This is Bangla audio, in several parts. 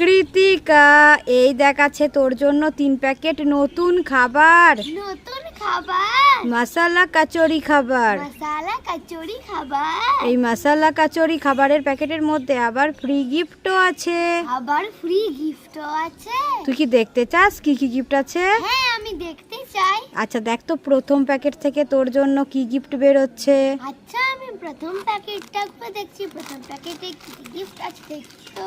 কৃতিকা এই দেখাচ্ছে তোর জন্য তিন প্যাকেট নতুন খাবার। নতুন খাবার? মশালা কাচুরি খাবার। মশালা কচুরি খাবার? এই মশালা কাচুরি খাবারের প্যাকেটের মধ্যে আবার ফ্রি গিফটও আছে। আবার ফ্রি গিফটও আছে? তুই কি দেখতে চাস? কি কি গিফট আছে? হ্যাঁ আমি দেখতে চাই। আচ্ছা দেখ তো প্রথম প্যাকেট থেকে তোর জন্য কি গিফট বেরোচ্ছে। আচ্ছা আমি প্রথম প্যাকেটটা দেখছি প্রথম প্যাকেটে কি গিফট আছে দেখি তো।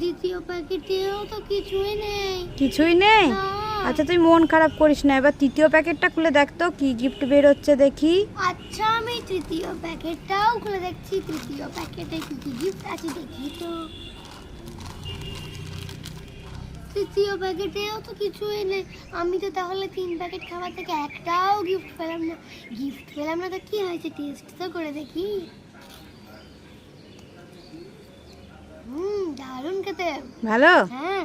দ্বিতীয় প্যাকেটেও তো কিছুই নেই। কিছুই নেই? আচ্ছা তুই মন খারাপ করিস না। এবার তৃতীয় প্যাকেটটা খুলে দেখ তো কি গিফট বেরোচ্ছে দেখি। আচ্ছা আমি তৃতীয় প্যাকেটটাও খুলে দেখছি। তৃতীয় প্যাকেটে কি কি গিফট আছে দেখি তো। তৃতীয় প্যাকেটেও তো কিছুই নেই। আমি তো তাহলে তিন প্যাকেট খাবার থেকে একটাও গিফট পেলাম না। গিফট পেলাম না তো কি হয়েছে? টেস্ট তো করে দেখি। ভালো? হ্যাঁ।